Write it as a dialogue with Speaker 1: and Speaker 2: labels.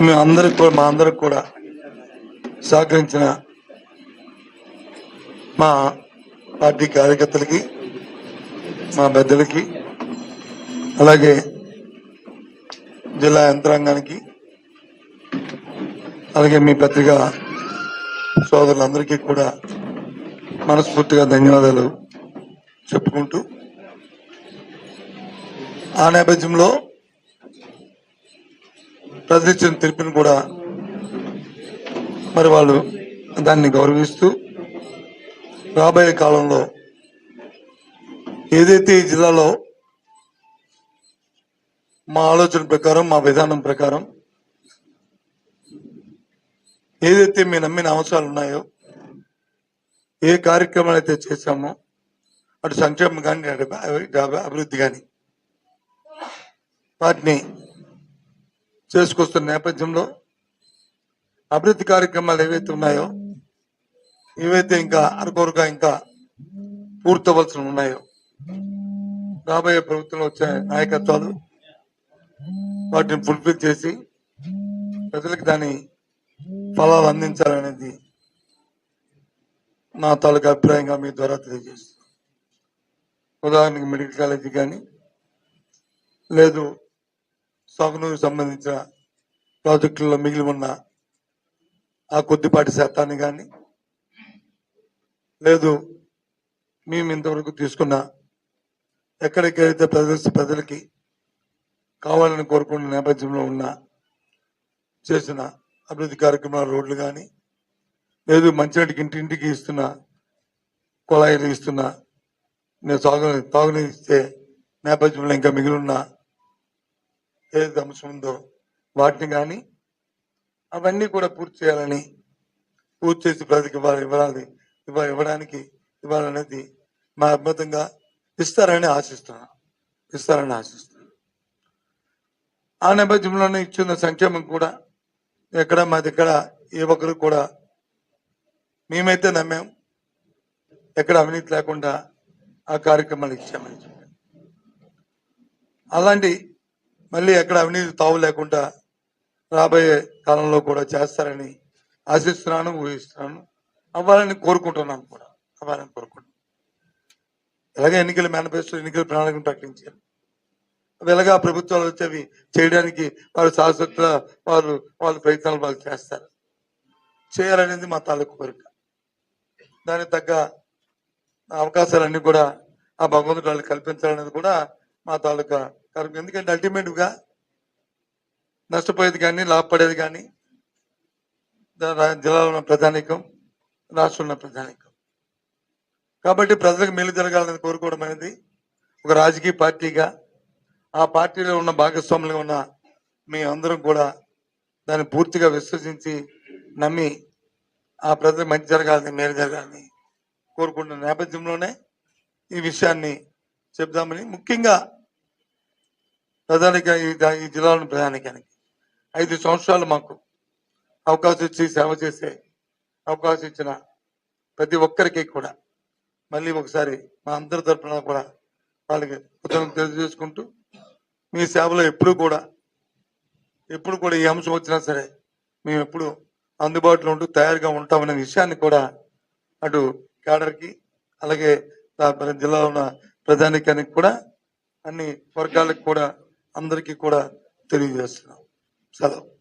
Speaker 1: మీ అందరికి కూడా మా అందరికి కూడా సహకరించిన మా పార్టీ కార్యకర్తలకి మా పెద్దలకి అలాగే జిల్లా యంత్రాంగానికి అలాగే మీ పత్రికా సోదరులందరికీ కూడా మనస్ఫూర్తిగా ధన్యవాదాలు చెప్పుకుంటూ ఆ నేపథ్యంలో ప్రజలు ఇచ్చిన కూడా మరి వాళ్ళు దాన్ని గౌరవిస్తూ రాబోయే కాలంలో ఏదైతే ఈ జిల్లాలో మా ఆలోచన ప్రకారం మా విధానం ప్రకారం ఏదైతే మీ నమ్మిన అవసరాలు ఉన్నాయో ఏ కార్యక్రమాలు అయితే చేశామో అటు సంక్షేమం కానీ అటు అభివృద్ధి కానీ వాటిని చేసుకొస్తున్న నేపథ్యంలో అభివృద్ధి కార్యక్రమాలు ఏవైతే ఉన్నాయో ఏవైతే ఇంకా అరకొరగా ఇంకా పూర్తవలసిన ఉన్నాయో రాబోయే ప్రభుత్వంలో వచ్చే నాయకత్వాలు వాటిని ఫుల్ఫిల్ చేసి ప్రజలకు దాని ఫలాలు అందించాలనేది నా తాలూకా అభిప్రాయంగా మీ ద్వారా తెలియజేస్తున్నాను. ఉదాహరణకి మెడికల్ కాలేజీ కానీ లేదు సాగునీరు సంబంధించిన ప్రాజెక్టుల్లో మిగిలి ఉన్న ఆ కొద్దిపాటి శాతాన్ని కానీ లేదు మేము ఇంతవరకు తీసుకున్న ఎక్కడికైతే ప్రజలు ప్రజలకి కావాలని కోరుకున్న నేపథ్యంలో ఉన్న చేసిన అభివృద్ధి కార్యక్రమాల రోడ్లు కానీ లేదు మంచినీటికి ఇంటింటికి ఇస్తున్న కుళాయిలు ఇస్తున్న నేను సాగు తాగునీరు ఇస్తే నేపథ్యంలో ఇంకా మిగిలిన ఏదైతే అంశం ఉందో వాటిని కానీ అవన్నీ కూడా పూర్తి చేయాలని పూర్తి చేసి ప్రజలకు ఇవ్వాలి ఇవ్వాలి ఇవ్వాలి ఇవ్వడానికి ఇవ్వాలనేది మా అద్భుతంగా ఇస్తారని ఆశిస్తున్నాను ఇస్తారని ఆశిస్తున్నాను ఆ నేపథ్యంలోనే ఇచ్చిన సంక్షేమం కూడా ఎక్కడ మా దగ్గర ఏ ఒక్కరు కూడా మేమైతే నమ్మాం ఎక్కడ అవినీతి లేకుండా ఆ కార్యక్రమాలు ఇచ్చామని చెప్పారు అలాంటి మళ్ళీ ఎక్కడ అవినీతి తావు లేకుండా రాబోయే కాలంలో కూడా చేస్తారని ఆశిస్తున్నాను ఊహిస్తున్నాను. అవ్వాలని కోరుకుంటున్నాను కూడా. అవ్వాలని కోరుకుంటున్నాను. ఇలాగే ఎన్నికల మేనిఫెస్టో ఎన్నికల ప్రణాళికను ప్రకటించారు. అవి ఎలాగా ప్రభుత్వాలు వచ్చేవి చేయడానికి వారు శాశ్వత వారు వాళ్ళ ప్రయత్నాలు వాళ్ళు చేస్తారు. చేయాలనేది మా తాలూకు కోరిక. దానికి తగ్గ అవకాశాలన్నీ కూడా ఆ భగవంతుడు వాళ్ళు కల్పించాలనేది కూడా మా తాలూకా కార్యక్రమం ఎందుకంటే అల్టిమేట్గా నష్టపోయేది కానీ లాభపడేది కానీ జిల్లాలో ఉన్న ప్రధానికం రాష్ట్రంలో ఉన్న ప్రధానికం కాబట్టి ప్రజలకు మేలు జరగాలని కోరుకోవడం అనేది ఒక రాజకీయ పార్టీగా ఆ పార్టీలో ఉన్న భాగస్వాములుగా ఉన్న మీ అందరం కూడా దాన్ని పూర్తిగా విశ్వసించి నమ్మి ఆ ప్రజలకు మంచి జరగాలని మేలు జరగాలని కోరుకుంటున్న నేపథ్యంలోనే ఈ విషయాన్ని చెప్దామని ముఖ్యంగా ప్రధానిగా ఈ దా- జిల్లాలోని ప్రధానికానికి. ఐదు సంవత్సరాలు మాకు అవకాశం ఇచ్చి సేవ చేసే అవకాశం ఇచ్చిన ప్రతి ఒక్కరికి కూడా మళ్ళీ ఒకసారి మా అందరి తరఫున కూడా వాళ్ళకి కృతజ్ఞత తెలియజేసుకుంటూ మీ సేవలో ఎప్పుడు కూడా ఎప్పుడు కూడా ఈ అంశం వచ్చినా సరే మేము ఎప్పుడు అందుబాటులో ఉంటూ తయారుగా ఉంటామనే విషయాన్ని కూడా అటు కేడర్కి అలాగే జిల్లాలో ఉన్న ప్రధానికానికి కూడా అన్ని వర్గాలకు కూడా అందరికీ కూడా తెలియజేస్తున్నాం. సెలవు.